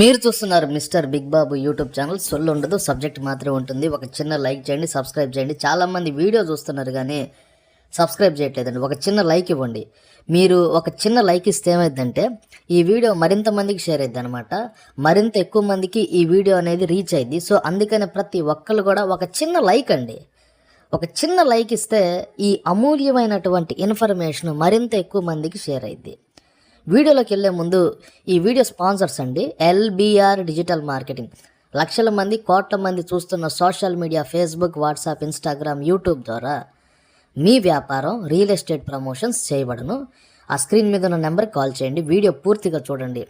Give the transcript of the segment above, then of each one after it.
మీరు చూస్తున్నారు mister big Babu YouTube channel. సొల్లు ఉండదు సబ్జెక్ట్ మాత్రమే ఉంటుంది. ఒక చిన్న లైక్ చేయండి సబ్స్క్రైబ్ చేయండి. చాలామంది వీడియో చూస్తున్నారు కానీ సబ్స్క్రైబ్ చేయట్లేదండి. ఒక చిన్న లైక్ ఇవ్వండి. మీరు ఒక చిన్న లైక్ ఇస్తే ఏమైందంటే ఈ వీడియో మరింత మందికి షేర్ అయింది అనమాట మరింత ఎక్కువ మందికి ఈ వీడియో అనేది రీచ్ అయింది సో అందుకని ప్రతి ఒక్కరు కూడా ఒక చిన్న లైక్ అండి. ఒక చిన్న లైక్ ఇస్తే ఈ అమూల్యమైనటువంటి ఇన్ఫర్మేషన్ మరింత ఎక్కువ మందికి షేర్ అయింది వీడియోలోకి వెళ్ళే ముందు ఈ వీడియో స్పాన్సర్స్ అండి ఎల్బిఆర్ డిజిటల్ మార్కెటింగ్. లక్షల మంది కోట్ల మంది చూస్తున్న social media Facebook WhatsApp Instagram YouTube ద్వారా మీ వ్యాపారం రియల్ ఎస్టేట్ ప్రమోషన్స్ చేయబడను. ఆ స్క్రీన్ మీద ఉన్న నెంబర్కి కాల్ చేయండి వీడియో పూర్తిగా చూడండి.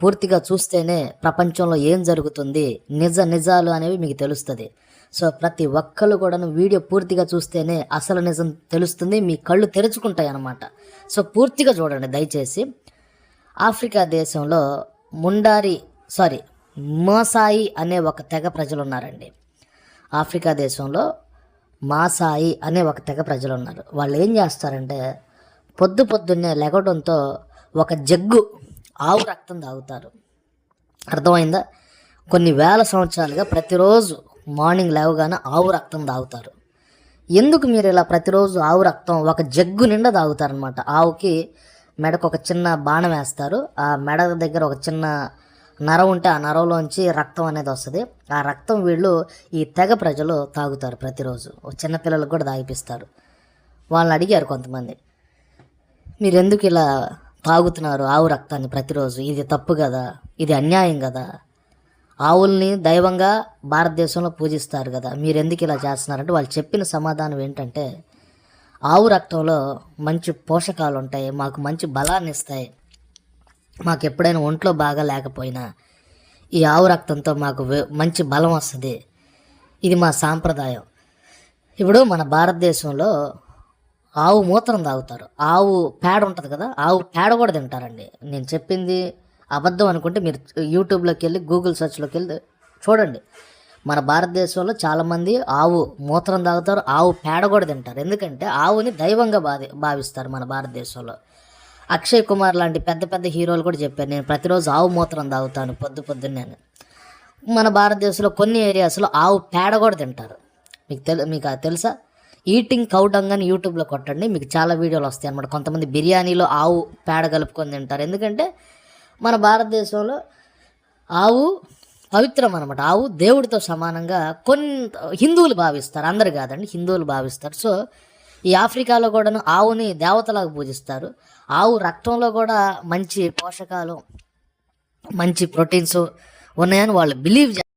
పూర్తిగా చూస్తేనే ప్రపంచంలో ఏం జరుగుతుంది నిజ నిజాలు అనేవి మీకు తెలుస్తుంది. సో ప్రతి ఒక్కరు కూడాను వీడియో పూర్తిగా చూస్తేనే అసలు నిజం తెలుస్తుంది మీ కళ్ళు తెరుచుకుంటాయి అన్నమాట సో పూర్తిగా చూడండి దయచేసి. ఆఫ్రికా దేశంలో ముండారి సారీ మాసాయి అనే ఒక తెగ ప్రజలు ఉన్నారండి ఆఫ్రికా దేశంలో మాసాయి అనే ఒక తెగ ప్రజలు ఉన్నారు వాళ్ళు ఏం చేస్తారంటే పొద్దు పొద్దున్నే లెగడంతో ఒక జగ్గు ఆవు రక్తం తాగుతారు. అర్థమైందా? కొన్ని వేల సంవత్సరాలుగా ప్రతిరోజు మార్నింగ్ లేవగానే ఆవు రక్తం తాగుతారు. ఎందుకు మీరు ఇలా ప్రతిరోజు ఆవు రక్తం ఒక జగ్గు నిండా తాగుతారనమాట? ఆవుకి మెడకు ఒక చిన్న బాణం వేస్తారు. ఆ మెడ దగ్గర ఒక చిన్న నరం ఉంటే ఆ నరంలోంచి రక్తం అనేది వస్తుంది. ఆ రక్తం వీళ్ళు ఈ తెగ ప్రజలు తాగుతారు ప్రతిరోజు. చిన్నపిల్లలకు కూడా తాగిపిస్తారు. వాళ్ళని అడిగారు కొంతమంది. మీరు ఎందుకు ఇలా తాగుతున్నారు ఆవు రక్తాన్ని ప్రతిరోజు? ఇది తప్పు కదా? ఇది అన్యాయం కదా? ఆవుల్ని దైవంగా భారతదేశంలో పూజిస్తారు కదా. మీరు ఎందుకు ఇలా చేస్తున్నారంటే వాళ్ళు చెప్పిన సమాధానం ఏంటంటే ఆవు రక్తంలో మంచి పోషకాలు ఉంటాయి మాకు మంచి బలాన్ని ఇస్తాయి. మాకు ఎప్పుడైనా ఒంట్లో బాగా లేకపోయినా ఈ ఆవు రక్తంతో మాకు మంచి బలం వస్తుంది. ఇది మా సాంప్రదాయం. ఇప్పుడు మన భారతదేశంలో ఆవు మూత్రం తాగుతారు. ఆవు పేడ ఉంటుంది కదా ఆవు పేడ కూడా తింటారండి. నేను చెప్పింది అబద్ధం అనుకుంటే మీరు యూట్యూబ్లోకి వెళ్ళి గూగుల్ సెర్చ్లోకి వెళ్ళి చూడండి. మన భారతదేశంలో చాలామంది ఆవు మూత్రం తాగుతారు ఆవు పేడ కూడా తింటారు. ఎందుకంటే ఆవుని దైవంగా భావి భావిస్తారు మన భారతదేశంలో. అక్షయ్ కుమార్ లాంటి పెద్ద పెద్ద హీరోలు కూడా చెప్పారు నేను ప్రతిరోజు ఆవు మూత్రం తాగుతాను పొద్దు పొద్దున్నే మన భారతదేశంలో కొన్ని ఏరియాస్లో ఆవు పేడ కూడా తింటారు. మీకు తెలు మీకు అది తెలుసా? ఈటింగ్ కౌడంగ్ అని యూట్యూబ్లో కొట్టండి మీకు చాలా వీడియోలు వస్తాయి అన్నమాట కొంతమంది బిర్యానీలో ఆవు పేడ కలుపుకొని తింటారు. ఎందుకంటే మన భారతదేశంలో ఆవు పవిత్రం అనమాట ఆవు దేవుడితో సమానంగా కొన్ని హిందువులు భావిస్తారు. అందరు కాదండి హిందువులు భావిస్తారు. సో ఈ ఆఫ్రికాలో కూడాను ఆవుని దేవతలాగా పూజిస్తారు. ఆవు రక్తంలో కూడా మంచి పోషకాలు మంచి ప్రోటీన్స్ ఉన్నాయని వాళ్ళు బిలీవ్